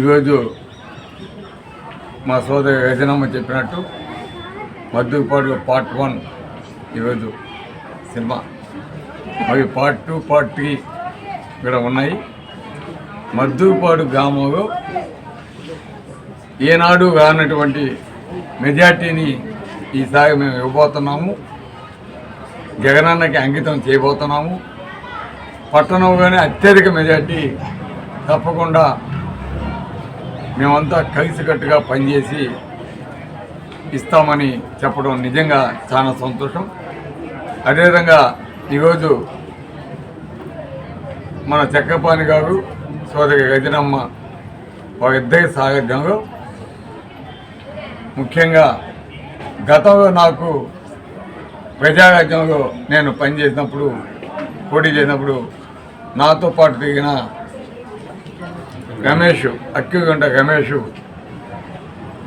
ఈరోజు మా సోదరి వేదనమ్మ చెప్పినట్టు మద్దుపాడు పార్ట్ వన్ ఈరోజు సినిమా. అవి పార్ట్ టూ పార్ట్ త్రీ ఇక్కడ ఉన్నాయి. మద్దుపాడు గ్రామంలో ఏనాడు కానటువంటి మెజార్టీని ఈసారి మేము ఇవ్వబోతున్నాము. జగనన్నకి అంకితం చేయబోతున్నాము. పట్టణంలోనే అత్యధిక మెజార్టీ తప్పకుండా మేమంతా కలిసికట్టుగా పనిచేసి ఇస్తామని చెప్పడం నిజంగా చాలా సంతోషం. అదేవిధంగా ఈరోజు మన చక్రపాణి గారు సోదరి గజనమ్మ వారిద్దరి సాగత్యంలో ముఖ్యంగా గతంలో నాకు ప్రజారాజ్యంలో నేను పనిచేసినప్పుడు పోటీ చేసినప్పుడు నాతో పాటు తిరిగిన రమేష్ అక్కిగంట రమేష్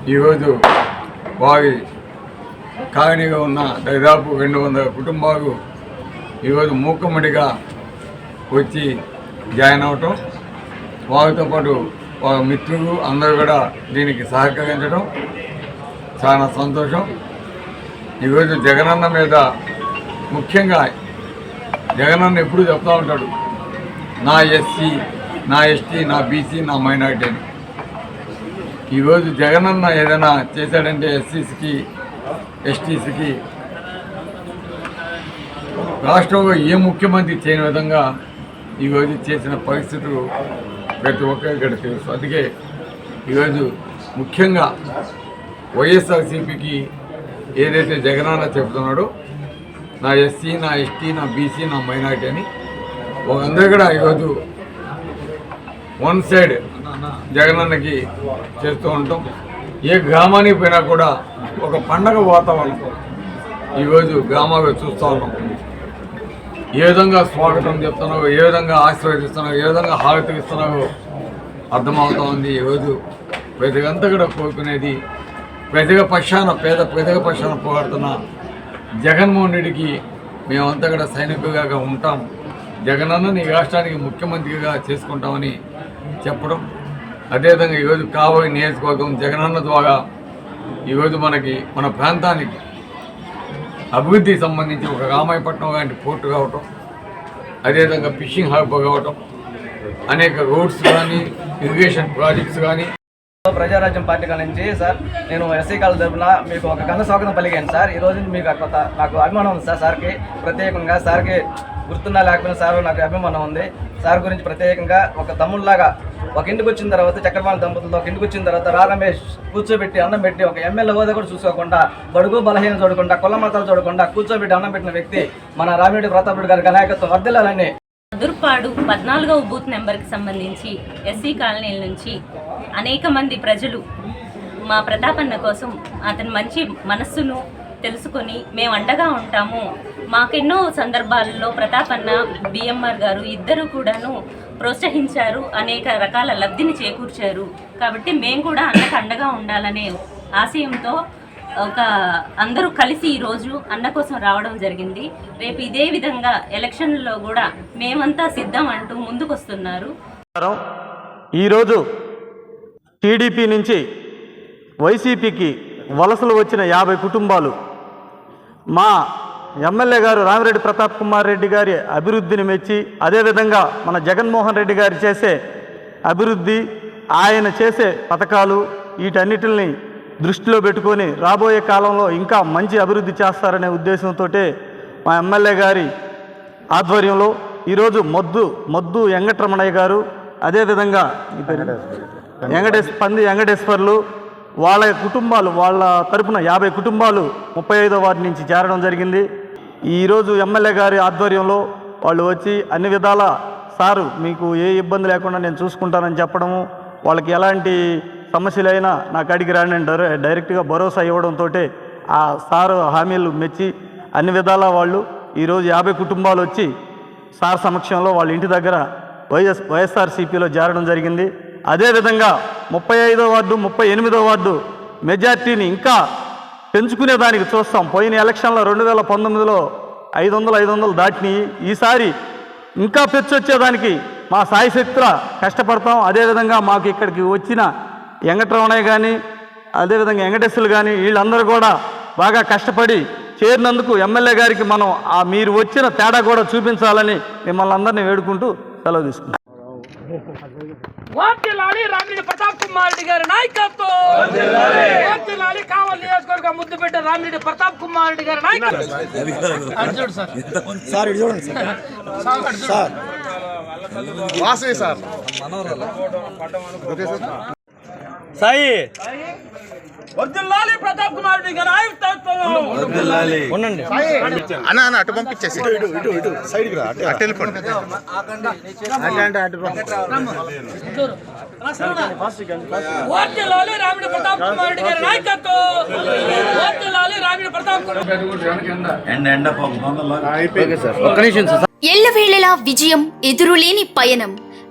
ఈరోజు వారి కాలనీగా ఉన్న దాదాపు రెండు వందల కుటుంబాలు ఈరోజు మూకమ్మడిగా వచ్చి జాయిన్ అవటం వారితో పాటు వాళ్ళ మిత్రులు అందరూ కూడా దీనికి సహకరించడం చాలా సంతోషం. ఈరోజు జగనన్న మీద ముఖ్యంగా జగనన్న ఎప్పుడు చెప్తూ ఉంటాడు నా ఎస్సీ నా ఎస్టీ నా బీసీ నా మైనార్టీ అని. ఈరోజు జగనన్న ఏదైనా చేశాడంటే ఎస్సీస్కి ఎస్టీస్కి రాష్ట్రంలో ఏ ముఖ్యమంత్రి చేయని విధంగా ఈరోజు చేసిన పరిస్థితులు ప్రతి ఒక్కరికి ఇక్కడ తెలుసు. అందుకే ఈరోజు ముఖ్యంగా వైఎస్ఆర్సీపీకి ఏదైతే జగనన్న చెప్తున్నాడో నా ఎస్సీ నా ఎస్టీ నా బీసీ నా మైనార్టీ అని వాళ్ళందరూ కూడా ఈరోజు వన్ సైడ్ జగనన్నకి చేస్తూ ఉంటాం. ఏ గ్రామానికి పోయినా కూడా ఒక పండగ వాతావరణం ఈరోజు గ్రామాలు చూస్తూ ఉన్నాం. ఏ విధంగా స్వాగతం చెప్తున్నావు ఏ విధంగా ఆశీర్వదిస్తున్నావు ఏ విధంగా హారతి ఇస్తున్నావు అర్థమవుతా ఉంది ఈరోజు ప్రతిగంతా కూడా కోరుకునేది ప్రతిగ పక్షాన పేద ప్రతిగ పక్షాన పోరాడుతున్న జగన్మోహన్ రెడ్డికి మేమంతా కూడా సైనికులుగా ఉంటాం. జగనన్న నీ రాష్ట్రానికి ముఖ్యమంత్రిగా చేసుకుంటామని చెప్పడం. అదేవిధంగా ఈరోజు కాబోయే నియోజకవర్గం జగనన్న ద్వారా ఈరోజు మనకి మన ప్రాంతానికి అభివృద్ధికి సంబంధించి ఒక రామాయపట్నం లాంటి పోర్టు కావటం అదేవిధంగా ఫిషింగ్ హార్బర్ కావటం అనేక రోడ్స్ కానీ ఇరిగేషన్ ప్రాజెక్ట్స్ కానీ. ప్రజారాజ్యం పార్టీ కాడ నుంచి సార్ నేను ఎస్సీ కాల తరఫున మీకు ఒక ఘన స్వాగతం పలికాను సార్. ఈ రోజు మీకు నాకు అభిమానం ఉంది సార్ సార్కి. ప్రత్యేకంగా సార్కి గుర్తున్నా లేకపోయినా సార్ నాకు అభిమానం ఉంది. సార్ గురించి ప్రత్యేకంగా ఒక తమ్ముళ్ళలాగా ఒక ఇంటికి వచ్చిన తర్వాత చక్రపాణి దంపతులతో ఒక ఇంటికి వచ్చిన తర్వాత రా రమేష్ కూర్చోబెట్టి అన్నం పెట్టి ఒక ఎమ్మెల్యే హోదా కూడా చూసుకోకుండా బడుగు బలహీన చూడకుండా కుల మతాలు చూడకుండా కూర్చోబెట్టి అన్నం పెట్టిన వ్యక్తి మన రామిరెడ్డి ప్రతాప్ గారి నాయకత్వం. వర్దిల్లాలని దుర్పాడు పద్నాలుగవ బూత్ నెంబర్కి సంబంధించి ఎస్సీ కాలనీల నుంచి అనేక మంది ప్రజలు మా ప్రతాపన్న కోసం అతని మంచి మనస్సును తెలుసుకొని మేము అండగా ఉంటాము. మాకెన్నో సందర్భాలలో ప్రతాపన్న బిఎంఆర్ గారు ఇద్దరు కూడాను ప్రోత్సహించారు అనేక రకాల లబ్ధిని చేకూర్చారు. కాబట్టి మేము కూడా అన్నకు అండగా ఉండాలనే ఆశయంతో ఒక అందరూ కలిసి ఈరోజు అన్న కోసం రావడం జరిగింది. రేపు ఇదే విధంగా ఎలక్షన్లో కూడా మేమంతా సిద్ధం అంటూ ముందుకొస్తున్నారు. ఈరోజు టీడీపీ నుంచి వైసీపీకి వలసలు వచ్చిన యాభై కుటుంబాలు మా ఎమ్మెల్యే గారు రామిరెడ్డి ప్రతాప్ కుమార్ రెడ్డి గారి అభివృద్ధిని మెచ్చి అదేవిధంగా మన జగన్మోహన్ రెడ్డి గారు చేసే అభివృద్ధి ఆయన చేసే పథకాలు వీటన్నిటిని దృష్టిలో పెట్టుకొని రాబోయే కాలంలో ఇంకా మంచి అభివృద్ధి చేస్తారనే ఉద్దేశంతో మా ఎమ్మెల్యే గారి ఆధ్వర్యంలో ఈరోజు మొద్దు మొద్దు వెంకటరమణయ్య గారు అదేవిధంగా ఈ పేరు? వెంకటేశ్ పంది వెంకటేశ్వర్లు వాళ్ళ కుటుంబాలు వాళ్ళ తరపున యాభై కుటుంబాలు ముప్పై ఐదో వార్డు నుంచి చేరడం జరిగింది. ఈరోజు ఎమ్మెల్యే గారి ఆధ్వర్యంలో వాళ్ళు వచ్చి అన్ని విధాల సారు మీకు ఏ ఇబ్బంది లేకుండా నేను చూసుకుంటానని చెప్పడము వాళ్ళకి ఎలాంటి సమస్యలైనా నాకు అడిగి రాని డైరెక్ట్గా భరోసా ఇవ్వడంతో ఆ సారు హామీలు మెచ్చి అన్ని విధాల వాళ్ళు ఈరోజు యాభై కుటుంబాలు వచ్చి సార్ సమక్షంలో వాళ్ళ ఇంటి దగ్గర వైఎస్ వైఎస్ఆర్సీపీలో చేరడం జరిగింది. అదేవిధంగా ముప్పై ఐదో వార్డు ముప్పై ఎనిమిదో వార్డు మెజార్టీని ఇంకా పెంచుకునే దానికి చూస్తాం. పోయిన ఎలక్షన్లో రెండు వేల పంతొమ్మిదిలో ఐదు వందలు ఐదు వందలు దాటినాయి. ఈసారి ఇంకా పెంచొచ్చేదానికి మా సాయిశక్తుల కష్టపడతాం. అదేవిధంగా మాకు ఇక్కడికి వచ్చిన వెంకటరమణయ్య కానీ అదేవిధంగా వెంకటేశ్వరులు కానీ వీళ్ళందరూ కూడా బాగా కష్టపడి చేరినందుకు ఎమ్మెల్యే గారికి మనం ఆ మీరు వచ్చిన తేడా కూడా చూపించాలని మిమ్మల్ని అందరినీ వేడుకుంటూ సెలవు తీసుకుంటాం వర్తిల్లాలి రామిరెడ్డి ప్రతాప్ కుమార్ రెడ్డి గారి నాయకత్వం. వర్తిల్లాలి కావాలి నియోజకవర్గ ముద్దు బిడ్డ రామిరెడ్డి ప్రతాప్ కుమార్ రెడ్డి గారి నాయకత్వం. అటు చూడు సార్. సాయి. వర్తిల్లాలి ప్రతాప్ కుమార్ రెడ్డి గారి నాయకత్వం ఉండండి అన్న అన్న అటు పంపించేసి ఇటు ఇటు ఇటు సైడ్కి రా అటు వెళ్ళిపోండి వర్తిల్లాలి రామిరెడ్డి ప్రతాప్ కుమార్ రెడ్డి గారి నాయకత్వం రామిరెడ్డి ప్రతాప్ కుమార్ ఎల్లవేళలా విజయం ఎదురులేని పయనం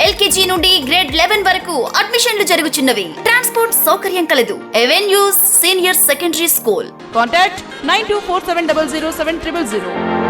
ఎల్కేజీ నుండి గ్రేడ్ లెవెన్ వరకు అడ్మిషన్లు జరుగుతున్నవి ట్రాన్స్పోర్ట్ సౌకర్యం కలదు. Avenues senior secondary school. Contact nine two four seven double zero seven triple zero.